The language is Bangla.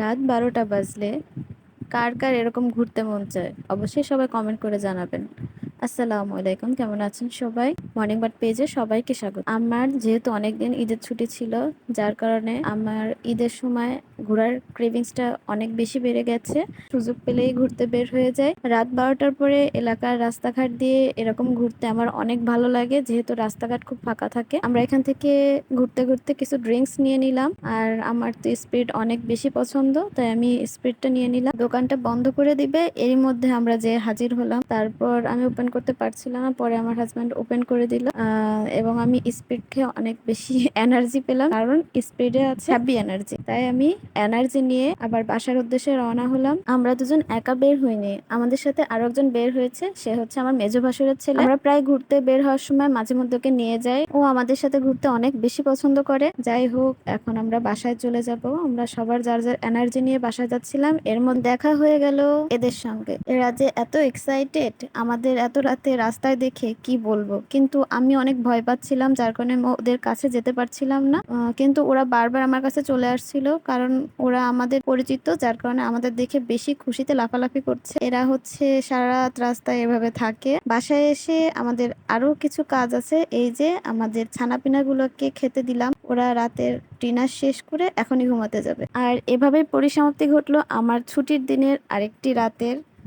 রাত বারোটা বাজলে কার কার এরকম ঘুরতে মন চায় অবশ্যই সবাই কমেন্ট করে জানাবেন। আসসালামু আলাইকুম, কেমন আছেন সবাই? মর্নিং বাট পেজে সবাইকে স্বাগত। আমার যেহেতু অনেকদিন ঈদের ছুটি ছিল, যার কারণে আমার ঈদের সময় ঘোরার ক্রেভিংসটা অনেক বেশি বেড়ে গেছে। সুযোগ পেলেই ঘুরতে বের হয়ে যায় রাত বারোটার পরে এলাকার রাস্তাঘাট দিয়ে এরকম ঘুরতে আমার অনেক ভালো লাগে, যেহেতু রাস্তাঘাট খুব ফাঁকা থাকে। আমরা এখান থেকে ঘুরতে ঘুরতে কিছু ড্রিঙ্কস নিয়ে নিলাম, আর আমার তো স্পিড অনেক বেশি পছন্দ, তাই আমি স্পিডটা নিয়ে নিলাম। দোকানটা বন্ধ করে দিবে, এরই মধ্যে আমরা যে হাজির হলাম। তারপর আমি ওপেন করতে পারছিলাম না। পরে আমার হাজব্যান্ড ওপেন করে দিল। এবং আমি স্পিড খেয়ে অনেক বেশি এনার্জি পেলাম। কারণ স্পিডে আছে হ্যাপি এনার্জি তাই আমি এনার্জি নিয়ে আবার বাসার উদ্দেশ্যে রওনা হলাম। আমরা দুজন একা বের হইনি। আমাদের সাথে আরও একজন বের হয়েছে। সে হচ্ছে আমার মেজ ভাসুরের ছেলে। আমরা প্রায় ঘুরতে বের হওয়ার সময় মাঝে মধ্যে ওকে নিয়ে যাই। ও আমাদের সাথে ঘুরতে অনেক বেশি পছন্দ করে। যাই হোক, এখন আমরা বাসায় চলে যাব। আমরা সবার যার যার এনার্জি নিয়ে বাসায় যাচ্ছিলাম। এর মধ্যে দেখা হয়ে গেল এদের সঙ্গে। এরা যে এত এক্সাইটেড আমাদের এত রাতে রাস্তায় দেখে কি বলব? কিন্তু আমি অনেক ভয় পাচ্ছিলাম, যার কারণে ওদের কাছে যেতে পারছিলাম না। কিন্তু ওরা বারবার আমার কাছে চলে আসছিল, কারণ ওরা আমাদের পরিচিত, যার কারণে আমাদের দেখে বেশি খুশিতে লাফালাফি করছে। এরা হচ্ছে সারা রাত রাস্তায় এভাবে থাকে। বাসায় এসে আমাদের আরও কিছু কাজ আছে। এই যে আমাদের ছানাপিনা গুলোকে খেতে দিলাম। ওরা রাতের ডিনার শেষ করে এখনই ঘুমাতে যাবে। আর এভাবেই পরিসমাপ্তি ঘটলো আমার ছুটির দিনের আরেকটি রাতের